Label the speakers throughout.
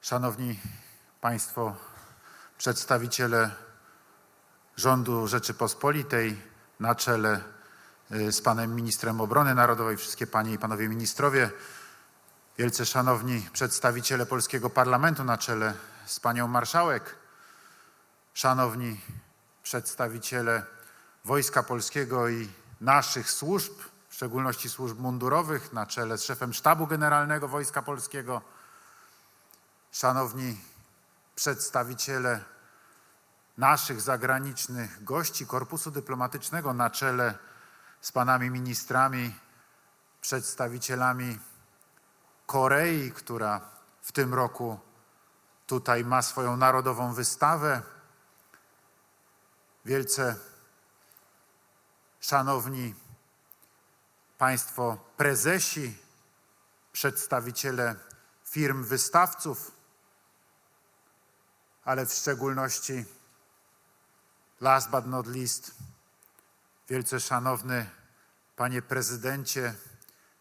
Speaker 1: Szanowni Państwo, przedstawiciele rządu Rzeczypospolitej na czele y, z panem ministrem obrony narodowej, wszystkie panie i panowie ministrowie, wielce szanowni przedstawiciele polskiego parlamentu na czele z panią marszałek, szanowni przedstawiciele Wojska Polskiego i naszych służb, w szczególności służb mundurowych na czele z szefem Sztabu Generalnego Wojska Polskiego, szanowni przedstawiciele naszych zagranicznych gości Korpusu Dyplomatycznego na czele z panami ministrami, przedstawicielami Korei, która w tym roku tutaj ma swoją narodową wystawę. Wielce szanowni Państwo prezesi, przedstawiciele firm wystawców, ale w szczególności last but not least, wielce szanowny panie prezydencie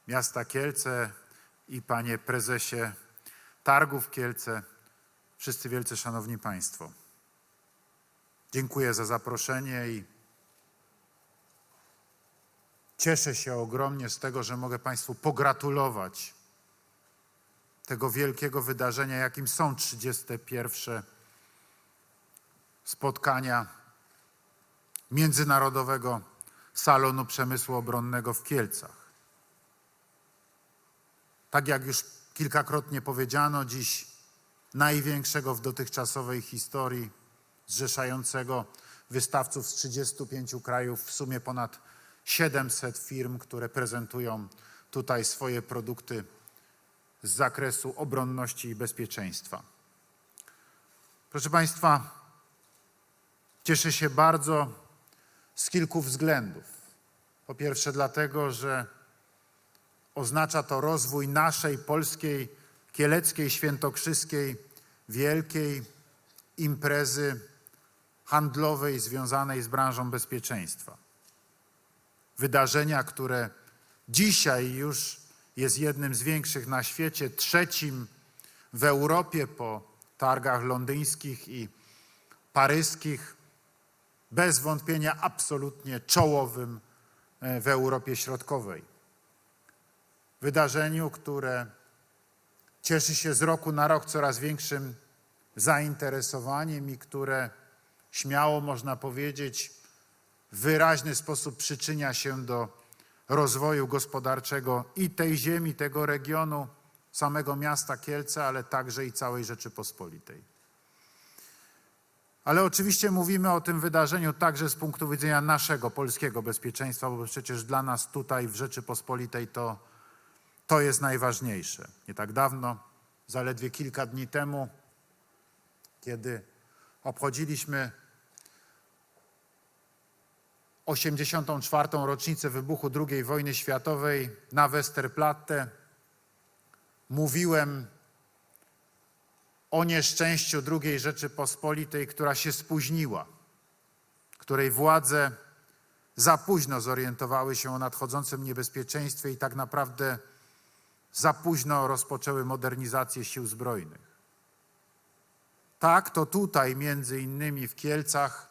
Speaker 1: miasta Kielce i panie prezesie Targów Kielce, wszyscy wielce szanowni państwo. Dziękuję za zaproszenie i cieszę się ogromnie z tego, że mogę Państwu pogratulować tego wielkiego wydarzenia, jakim są 31 spotkania Międzynarodowego Salonu Przemysłu Obronnego w Kielcach. Tak jak już kilkakrotnie powiedziano, dziś największego w dotychczasowej historii, zrzeszającego wystawców z 35 krajów, w sumie ponad 700 firm, które prezentują tutaj swoje produkty z zakresu obronności i bezpieczeństwa. Proszę Państwa, cieszę się bardzo z kilku względów. Po pierwsze, dlatego, że oznacza to rozwój naszej polskiej, kieleckiej, świętokrzyskiej, wielkiej imprezy handlowej związanej z branżą bezpieczeństwa. Wydarzenia, które dzisiaj już jest jednym z większych na świecie, trzecim w Europie po targach londyńskich i paryskich, bez wątpienia absolutnie czołowym e, w Europie Środkowej. Wydarzeniu, które cieszy się z roku na rok coraz większym zainteresowaniem i które śmiało można powiedzieć w wyraźny sposób przyczynia się do rozwoju gospodarczego i tej ziemi, tego regionu, samego miasta Kielce, ale także i całej Rzeczypospolitej. Ale oczywiście mówimy o tym wydarzeniu także z punktu widzenia naszego polskiego bezpieczeństwa, bo przecież dla nas tutaj w Rzeczypospolitej to, to jest najważniejsze. Nie tak dawno, zaledwie kilka dni temu, kiedy obchodziliśmy 84. rocznicę wybuchu II wojny światowej na Westerplatte, mówiłem o nieszczęściu II Rzeczypospolitej, która się spóźniła, której władze za późno zorientowały się o nadchodzącym niebezpieczeństwie i tak naprawdę za późno rozpoczęły modernizację sił zbrojnych. Tak, to tutaj, między innymi w Kielcach,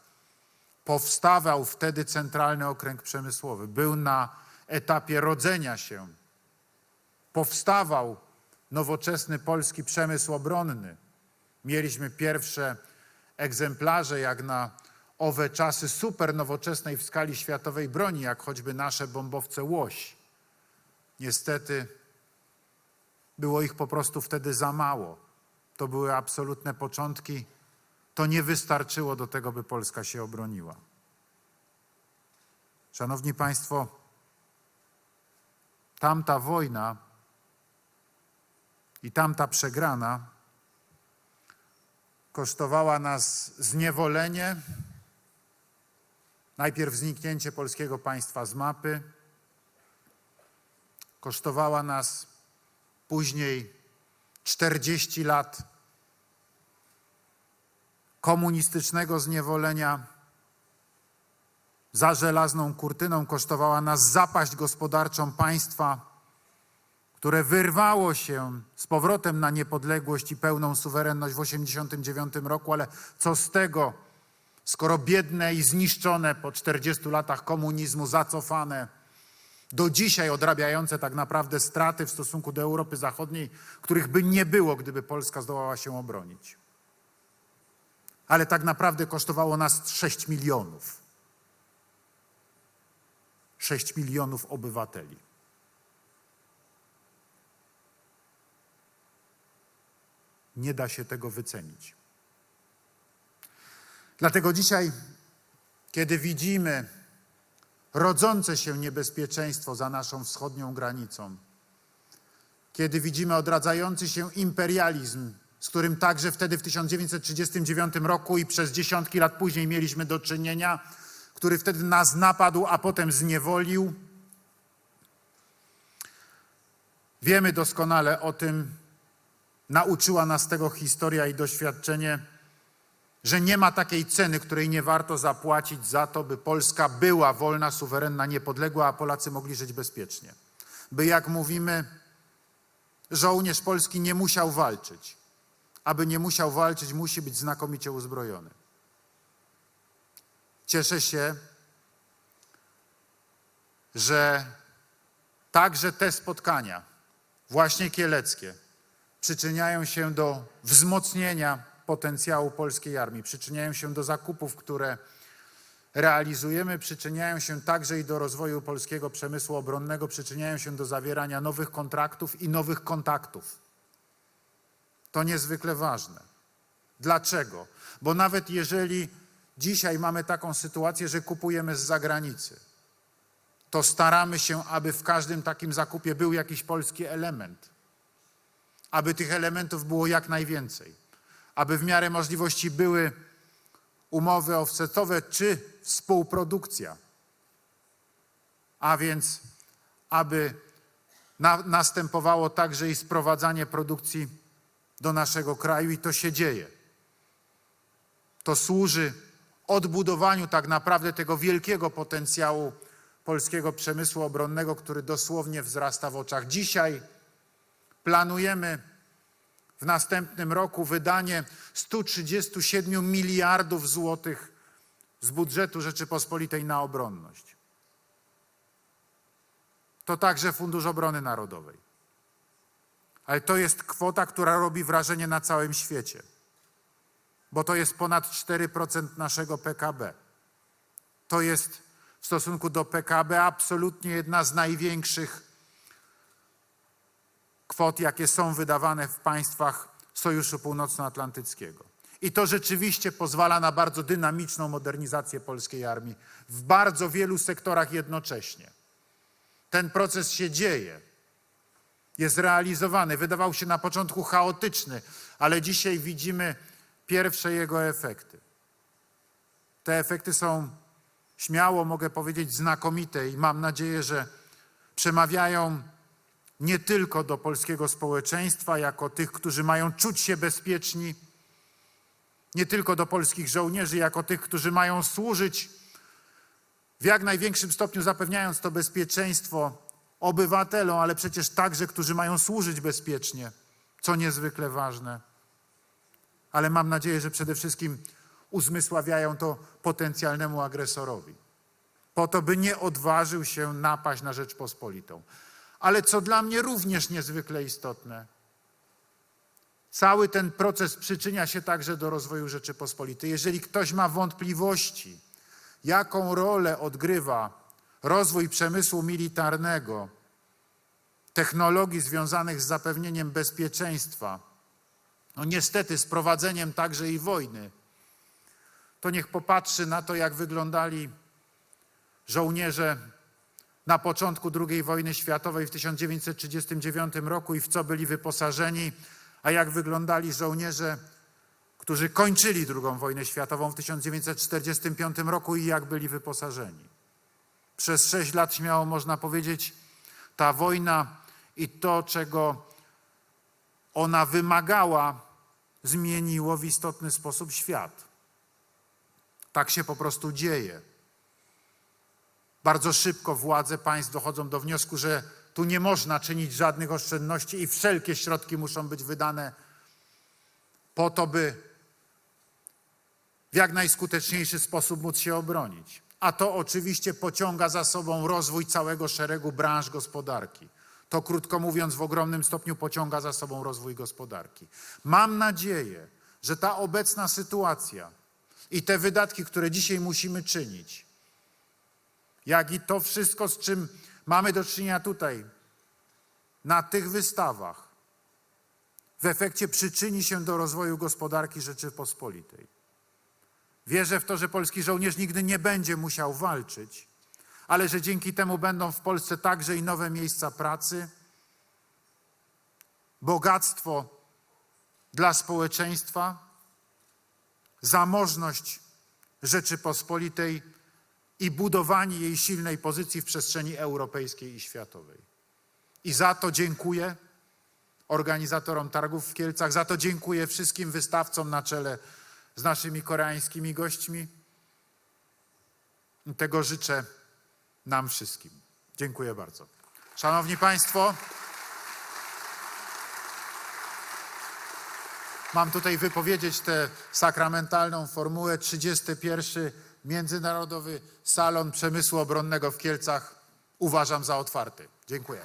Speaker 1: powstawał wtedy Centralny Okręg Przemysłowy. Był na etapie rodzenia się. Powstawał nowoczesny polski przemysł obronny. Mieliśmy pierwsze egzemplarze, jak na owe czasy, super nowoczesnej w skali światowej broni, jak choćby nasze bombowce Łoś. Niestety było ich po prostu wtedy za mało. To były absolutne początki. To nie wystarczyło do tego, by Polska się obroniła. Szanowni Państwo, tamta wojna i tamta przegrana kosztowała nas zniewolenie, najpierw zniknięcie polskiego państwa z mapy, kosztowała nas później 40 lat komunistycznego zniewolenia. Za żelazną kurtyną kosztowała nas zapaść gospodarczą państwa, które wyrwało się z powrotem na niepodległość i pełną suwerenność w 1989 roku, ale co z tego, skoro biedne i zniszczone po 40 latach komunizmu, zacofane, do dzisiaj odrabiające tak naprawdę straty w stosunku do Europy Zachodniej, których by nie było, gdyby Polska zdołała się obronić. Ale tak naprawdę kosztowało nas 6 milionów. 6 milionów obywateli. Nie da się tego wycenić. Dlatego dzisiaj, kiedy widzimy rodzące się niebezpieczeństwo za naszą wschodnią granicą, kiedy widzimy odradzający się imperializm, z którym także wtedy w 1939 roku i przez dziesiątki lat później mieliśmy do czynienia, który wtedy nas napadł, a potem zniewolił. Wiemy doskonale o tym, nauczyła nas tego historia i doświadczenie, że nie ma takiej ceny, której nie warto zapłacić za to, by Polska była wolna, suwerenna, niepodległa, a Polacy mogli żyć bezpiecznie. By, jak mówimy, żołnierz polski nie musiał walczyć. Aby nie musiał walczyć, musi być znakomicie uzbrojony. Cieszę się, że także te spotkania, właśnie kieleckie, przyczyniają się do wzmocnienia potencjału polskiej armii, przyczyniają się do zakupów, które realizujemy, przyczyniają się także i do rozwoju polskiego przemysłu obronnego, przyczyniają się do zawierania nowych kontraktów i nowych kontaktów. To niezwykle ważne. Dlaczego? Bo nawet jeżeli dzisiaj mamy taką sytuację, że kupujemy z zagranicy, to staramy się, aby w każdym takim zakupie był jakiś polski element, aby tych elementów było jak najwięcej, aby w miarę możliwości były umowy offsetowe czy współprodukcja, a więc aby na, następowało także i sprowadzanie produkcji do naszego kraju i to się dzieje. To służy odbudowaniu tak naprawdę tego wielkiego potencjału polskiego przemysłu obronnego, który dosłownie wzrasta w oczach. Dzisiaj planujemy w następnym roku wydanie 137 miliardów złotych z budżetu Rzeczypospolitej na obronność. To także Fundusz Obrony Narodowej. Ale to jest kwota, która robi wrażenie na całym świecie, bo to jest ponad 4% naszego PKB. To jest w stosunku do PKB absolutnie jedna z największych kwot, jakie są wydawane w państwach Sojuszu Północnoatlantyckiego. I to rzeczywiście pozwala na bardzo dynamiczną modernizację polskiej armii w bardzo wielu sektorach jednocześnie. Ten proces się dzieje, jest realizowany. Wydawał się na początku chaotyczny, ale dzisiaj widzimy pierwsze jego efekty. Te efekty są śmiało mogę powiedzieć znakomite i mam nadzieję, że przemawiają nie tylko do polskiego społeczeństwa, jako tych, którzy mają czuć się bezpieczni, nie tylko do polskich żołnierzy, jako tych, którzy mają służyć w jak największym stopniu zapewniając to bezpieczeństwo obywatelom, ale przecież także, którzy mają służyć bezpiecznie, co niezwykle ważne. Ale mam nadzieję, że przede wszystkim uzmysławiają to potencjalnemu agresorowi, po to, by nie odważył się napaść na Rzeczpospolitą. Ale co dla mnie również niezwykle istotne, cały ten proces przyczynia się także do rozwoju Rzeczypospolitej. Jeżeli ktoś ma wątpliwości, jaką rolę odgrywa rozwój przemysłu militarnego, technologii związanych z zapewnieniem bezpieczeństwa, no niestety z prowadzeniem także i wojny, to niech popatrzy na to, jak wyglądali żołnierze na początku II wojny światowej w 1939 roku i w co byli wyposażeni, a jak wyglądali żołnierze, którzy kończyli II wojnę światową w 1945 roku i jak byli wyposażeni. Przez sześć lat śmiało można powiedzieć, ta wojna i to, czego ona wymagała, zmieniło w istotny sposób świat. Tak się po prostu dzieje. Bardzo szybko władze państw dochodzą do wniosku, że Tu nie można czynić żadnych oszczędności i wszelkie środki muszą być wydane po to, by w jak najskuteczniejszy sposób móc się obronić. A to oczywiście pociąga za sobą rozwój całego szeregu branż gospodarki. To krótko mówiąc, w ogromnym stopniu pociąga za sobą rozwój gospodarki. Mam nadzieję, że ta obecna sytuacja i te wydatki, które dzisiaj musimy czynić, jak i to wszystko, z czym mamy do czynienia tutaj, na tych wystawach, w efekcie przyczyni się do rozwoju gospodarki Rzeczypospolitej. Wierzę w to, że polski żołnierz nigdy nie będzie musiał walczyć, ale że dzięki temu będą w Polsce także i nowe miejsca pracy, bogactwo dla społeczeństwa, zamożność Rzeczypospolitej i budowanie jej silnej pozycji w przestrzeni europejskiej i światowej. I za to dziękuję organizatorom targów w Kielcach, za to dziękuję wszystkim wystawcom na czele z naszymi koreańskimi gośćmi. Tego życzę nam wszystkim. Dziękuję bardzo. Szanowni Państwo, mam tutaj wypowiedzieć tę sakramentalną formułę. 31. Międzynarodowy Salon Przemysłu Obronnego w Kielcach uważam za otwarty. Dziękuję.